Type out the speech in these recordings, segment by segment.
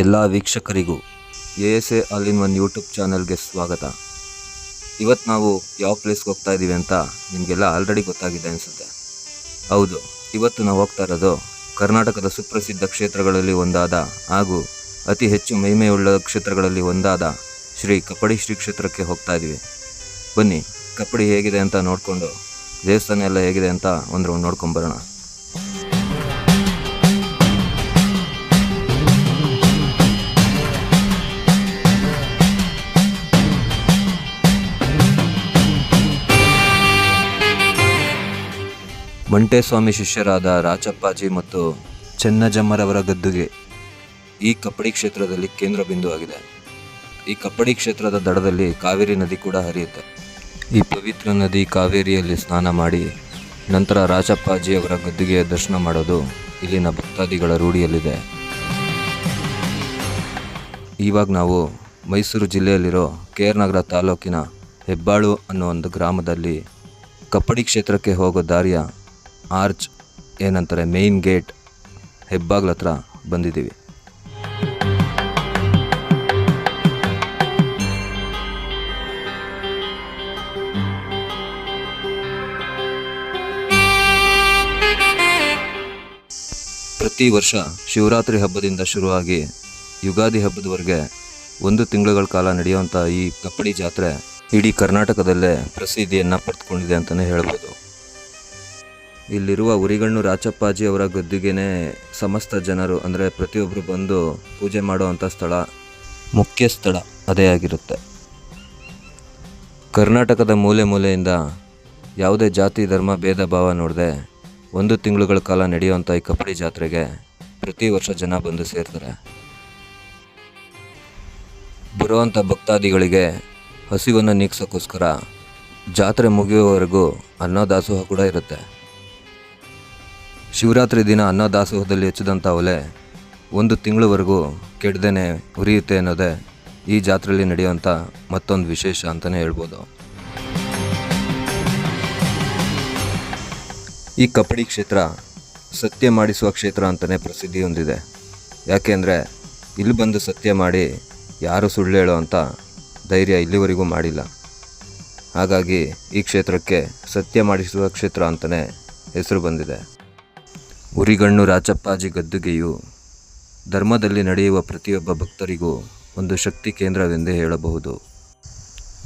ಎಲ್ಲ ವೀಕ್ಷಕರಿಗೂ A S A all in one YouTube ಚಾನಲ್ಗೆ ಸ್ವಾಗತ. ಇವತ್ತು ನಾವು ಯಾವ ಪ್ಲೇಸ್ಗೆ ಹೋಗ್ತಾ ಇದ್ದೀವಿ ಅಂತ ನಿಮಗೆಲ್ಲ ಆಲ್ರೆಡಿ ಗೊತ್ತಾಗಿದೆ ಅನಿಸುತ್ತೆ. ಹೌದು, ಇವತ್ತು ನಾವು ಹೋಗ್ತಾ ಇರೋದು ಕರ್ನಾಟಕದ ಸುಪ್ರಸಿದ್ಧ ಕ್ಷೇತ್ರಗಳಲ್ಲಿ ಒಂದಾದ ಹಾಗೂ ಅತಿ ಹೆಚ್ಚು ಮಹಿಮೆಯುಳ್ಳ ಕ್ಷೇತ್ರಗಳಲ್ಲಿ ಒಂದಾದ ಶ್ರೀ ಕಪಡಿ ಶ್ರೀ ಕ್ಷೇತ್ರಕ್ಕೆ ಹೋಗ್ತಾ ಇದ್ದೀವಿ ಬನ್ನಿ, ಕಪಡಿ ಹೇಗಿದೆ ಅಂತ ನೋಡಿಕೊಂಡು, ದೇವಸ್ಥಾನ ಎಲ್ಲ ಹೇಗಿದೆ ಅಂತ ಒಂದು ನೋಡ್ಕೊಂಬರೋಣ ಮಂಟೇಸ್ವಾಮಿ ಶಿಷ್ಯರಾದ ರಾಚಪ್ಪಾಜಿ ಮತ್ತು ಚೆನ್ನಜಮ್ಮರವರ ಗದ್ದುಗೆ ಈ ಕಪ್ಪಡಿ ಕ್ಷೇತ್ರದಲ್ಲಿ ಕೇಂದ್ರ ಬಿಂದು ಆಗಿದೆ. ಈ ಕಪ್ಪಡಿ ಕ್ಷೇತ್ರದ ದಡದಲ್ಲಿ ಕಾವೇರಿ ನದಿ ಕೂಡ ಹರಿಯುತ್ತೆ. ಈ ಪವಿತ್ರ ನದಿ ಕಾವೇರಿಯಲ್ಲಿ ಸ್ನಾನ ಮಾಡಿ ನಂತರ ರಾಚಪ್ಪಾಜಿಯವರ ಗದ್ದುಗೆಯ ದರ್ಶನ ಮಾಡೋದು ಇಲ್ಲಿನ ಭಕ್ತಾದಿಗಳ ರೂಢಿಯಲ್ಲಿದೆ. ಇವಾಗ ನಾವು ಮೈಸೂರು ಜಿಲ್ಲೆಯಲ್ಲಿರೋ ಕೆ ಆರ್ ನಗರ ತಾಲೂಕಿನ ಹೆಬ್ಬಾಳು ಅನ್ನೋ ಒಂದು ಗ್ರಾಮದಲ್ಲಿ ಕಪ್ಪಡಿ ಕ್ಷೇತ್ರಕ್ಕೆ ಹೋಗೋ ದಾರಿಯ ಆರ್ಚ್, ಏನಂತಾರೆ ಮೇಯ್ನ್ ಗೇಟ್ ಹೆಬ್ಬಾಗ್ಲ ಹತ್ರ ಬಂದಿದ್ದೀವಿ. ಪ್ರತಿ ವರ್ಷ ಶಿವರಾತ್ರಿ ಹಬ್ಬದಿಂದ ಶುರುವಾಗಿ ಯುಗಾದಿ ಹಬ್ಬದವರೆಗೆ ಒಂದು ತಿಂಗಳುಗಳ ಕಾಲ ನಡೆಯುವಂಥ ಈ ಕಪ್ಪಡಿ ಜಾತ್ರೆ ಇಡೀ ಕರ್ನಾಟಕದಲ್ಲೇ ಪ್ರಸಿದ್ಧಿಯನ್ನು ಪಡೆದುಕೊಂಡಿದೆ ಅಂತಲೇ ಹೇಳ್ಬೋದು. ಇಲ್ಲಿರುವ ಉರಿಗಣ್ಣು ರಾಚಪ್ಪಾಜಿ ಅವರ ಗದ್ದುಗೆನೇ ಸಮಸ್ತ ಜನರು, ಅಂದರೆ ಪ್ರತಿಯೊಬ್ಬರು ಬಂದು ಪೂಜೆ ಮಾಡುವಂಥ ಸ್ಥಳ, ಮುಖ್ಯ ಸ್ಥಳ, ಅದೇ ಆಗಿರುತ್ತೆ. ಕರ್ನಾಟಕದ ಮೂಲೆ ಮೂಲೆಯಿಂದ ಯಾವುದೇ ಜಾತಿ, ಧರ್ಮ, ಭೇದ, ಭಾವ ನೋಡದೆ ಒಂದು ತಿಂಗಳುಗಳ ಕಾಲ ನಡೆಯುವಂಥ ಈ ಕಪಡಿ ಜಾತ್ರೆಗೆ ಪ್ರತಿ ವರ್ಷ ಜನ ಬಂದು ಸೇರ್ತಾರೆ. ಬರುವಂಥ ಭಕ್ತಾದಿಗಳಿಗೆ ಹಸಿವನ್ನು ನೀಗ್ಸೋಕ್ಕೋಸ್ಕರ ಜಾತ್ರೆ ಮುಗಿಯುವವರೆಗೂ ಅನ್ನದಾಸೋಹ ಕೂಡ ಇರುತ್ತೆ. ಶಿವರಾತ್ರಿ ದಿನ ಅನ್ನದಾಸೋಹದಲ್ಲಿ ಹೆಚ್ಚಿದಂಥ ಒಲೆ ಒಂದು ತಿಂಗಳವರೆಗೂ ಕೆಡ್ದೇನೆ ಉರಿಯುತ್ತೆ ಅನ್ನೋದೇ ಈ ಜಾತ್ರೆಯಲ್ಲಿ ನಡೆಯುವಂಥ ಮತ್ತೊಂದು ವಿಶೇಷ ಅಂತಲೇ ಹೇಳ್ಬೋದು. ಈ ಕಬಡ್ಡಿ ಕ್ಷೇತ್ರ ಸತ್ಯ ಮಾಡಿಸುವ ಕ್ಷೇತ್ರ ಅಂತಲೇ ಪ್ರಸಿದ್ಧಿ ಹೊಂದಿದೆ. ಯಾಕೆಂದರೆ ಇಲ್ಲಿ ಬಂದು ಸತ್ಯ ಮಾಡಿ ಯಾರು ಸುಳ್ಳು ಹೇಳೋ ಅಂತ ಧೈರ್ಯ ಇಲ್ಲಿವರೆಗೂ ಮಾಡಿಲ್ಲ. ಹಾಗಾಗಿ ಈ ಕ್ಷೇತ್ರಕ್ಕೆ ಸತ್ಯ ಮಾಡಿಸುವ ಕ್ಷೇತ್ರ ಅಂತಲೇ ಹೆಸರು ಬಂದಿದೆ. ಉರಿಗಣ್ಣು ರಾಚಪ್ಪಾಜಿ ಗದ್ದುಗೆಯು ಧರ್ಮದಲ್ಲಿ ನಡೆಯುವ ಪ್ರತಿಯೊಬ್ಬ ಭಕ್ತರಿಗೂ ಒಂದು ಶಕ್ತಿ ಕೇಂದ್ರವೆಂದೇ ಹೇಳಬಹುದು.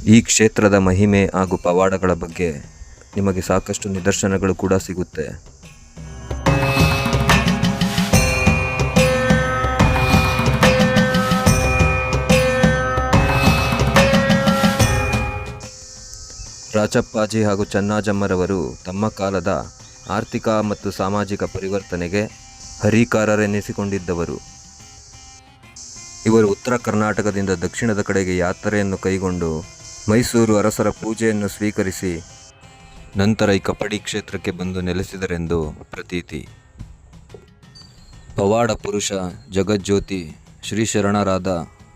ಈ ಕ್ಷೇತ್ರದ ಮಹಿಮೆ ಹಾಗೂ ಪವಾಡಗಳ ಬಗ್ಗೆ ನಿಮಗೆ ಸಾಕಷ್ಟು ನಿದರ್ಶನಗಳು ಕೂಡ ಸಿಗುತ್ತೆ. ರಾಚಪ್ಪಾಜಿ ಹಾಗೂ ಚನ್ನಾಜಮ್ಮರವರು ತಮ್ಮ ಕಾಲದ ಆರ್ಥಿಕ ಮತ್ತು ಸಾಮಾಜಿಕ ಪರಿವರ್ತನೆಗೆ ಹರಿಕಾರರೆನಿಸಿಕೊಂಡಿದ್ದವರು. ಇವರು ಉತ್ತರ ಕರ್ನಾಟಕದಿಂದ ದಕ್ಷಿಣದ ಕಡೆಗೆ ಯಾತ್ರೆಯನ್ನು ಕೈಗೊಂಡು ಮೈಸೂರು ಅರಸರ ಪೂಜೆಯನ್ನು ಸ್ವೀಕರಿಸಿ ನಂತರ ಈ ಕಪ್ಪಡಿ ಕ್ಷೇತ್ರಕ್ಕೆ ಬಂದು ನೆಲೆಸಿದರೆಂದು ಪ್ರತೀತಿ. ಪವಾಡ ಪುರುಷ ಜಗಜ್ಯೋತಿ ಶ್ರೀ ಶರಣರಾದ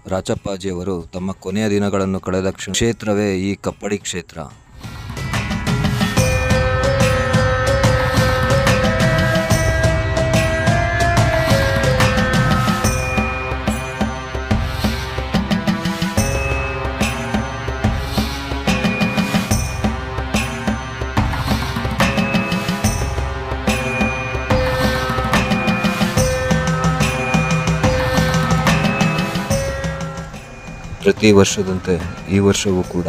ರಾಚಪ್ಪಾಜಿಯವರು ತಮ್ಮ ಕೊನೆಯ ದಿನಗಳನ್ನು ಕಳೆದ ಕ್ಷೇತ್ರವೇ ಈ ಕಪ್ಪಡಿ ಕ್ಷೇತ್ರ. ಪ್ರತಿ ವರ್ಷದಂತೆ ಈ ವರ್ಷವೂ ಕೂಡ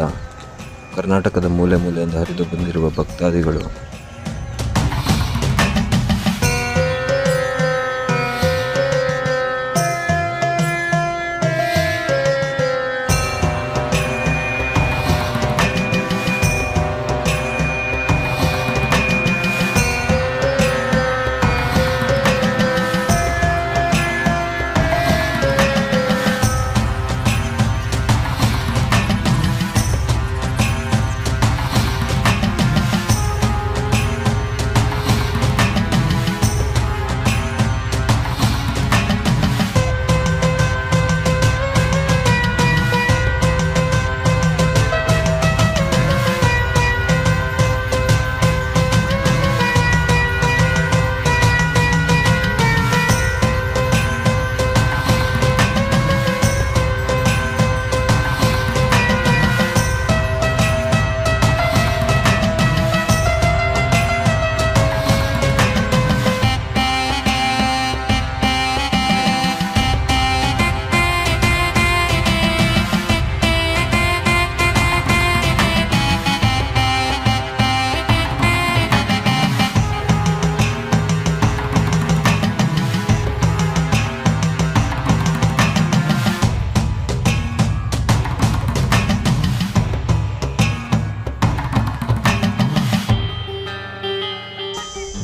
ಕರ್ನಾಟಕದ ಮೂಲೆ ಮೂಲೆಯಿಂದ ಹರಿದು ಬಂದಿರುವ ಭಕ್ತಾದಿಗಳು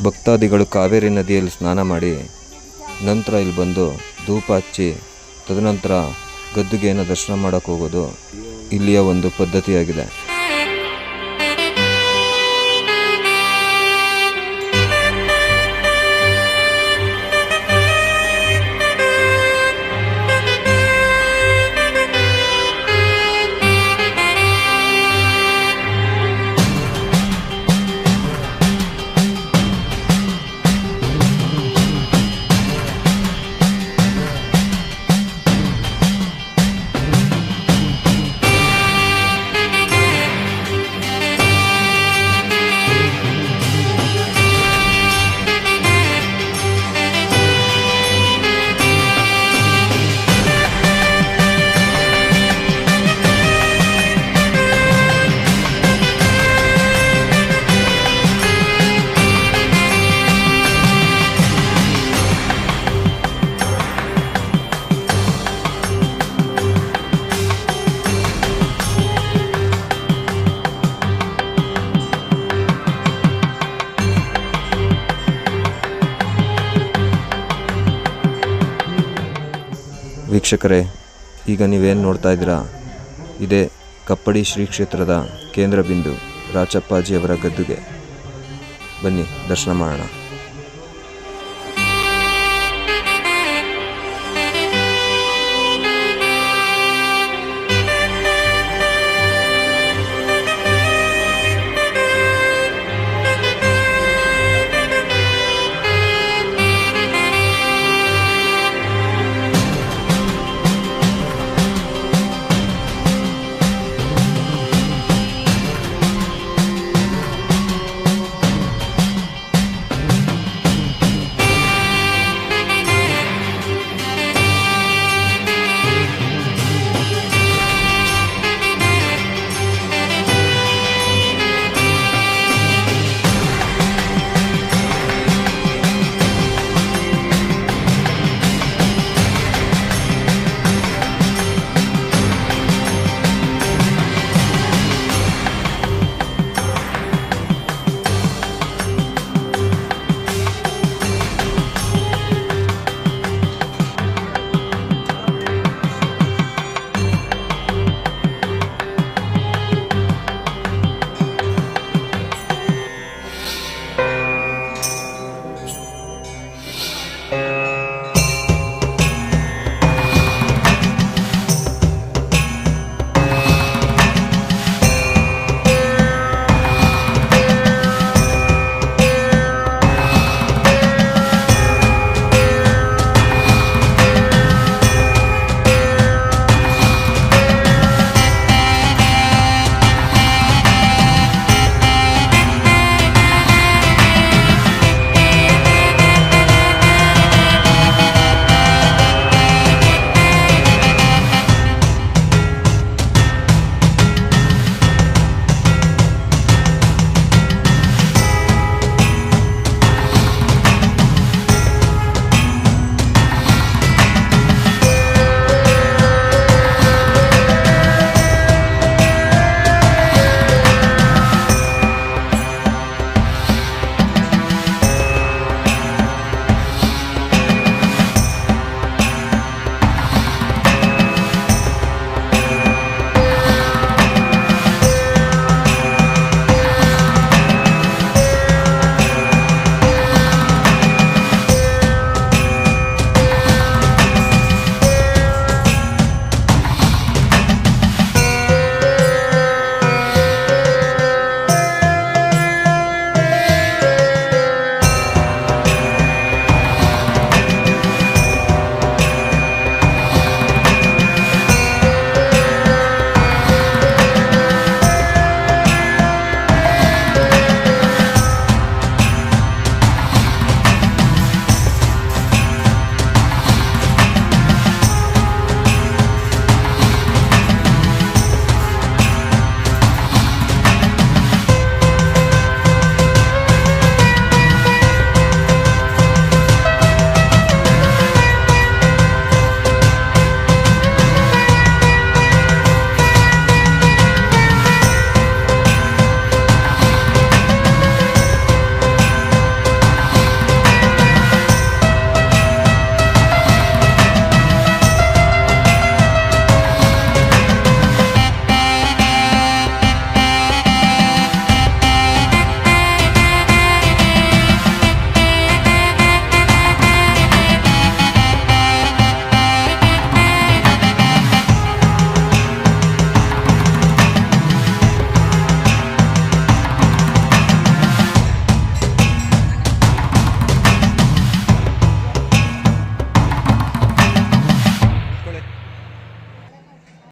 ಭಕ್ತಾದಿಗಳು ಕಾವೇರಿ ನದಿಯಲ್ಲಿ ಸ್ನಾನ ಮಾಡಿ ನಂತರ ಇಲ್ಲಿ ಬಂದು ಧೂಪ ಹಚ್ಚಿ, ತದನಂತರ ಗದ್ದುಗೆಯನ್ನು ದರ್ಶನ ಮಾಡೋಕ್ಕೆ ಹೋಗೋದು ಇಲ್ಲಿಯ ಒಂದು ಪದ್ಧತಿಯಾಗಿದೆ. ವೀಕ್ಷಕರೇ, ಈಗ ನೀವೇನು ನೋಡ್ತಾ ಇದ್ದೀರಾ? ಇದೇ ಕಪ್ಪಡಿ ಶ್ರೀ ಕ್ಷೇತ್ರದ ಕೇಂದ್ರ ಬಿಂದು ರಾಚಪ್ಪಾಜಿಯವರ ಗದ್ದುಗೆ. ಬನ್ನಿ, ದರ್ಶನ ಮಾಡೋಣ.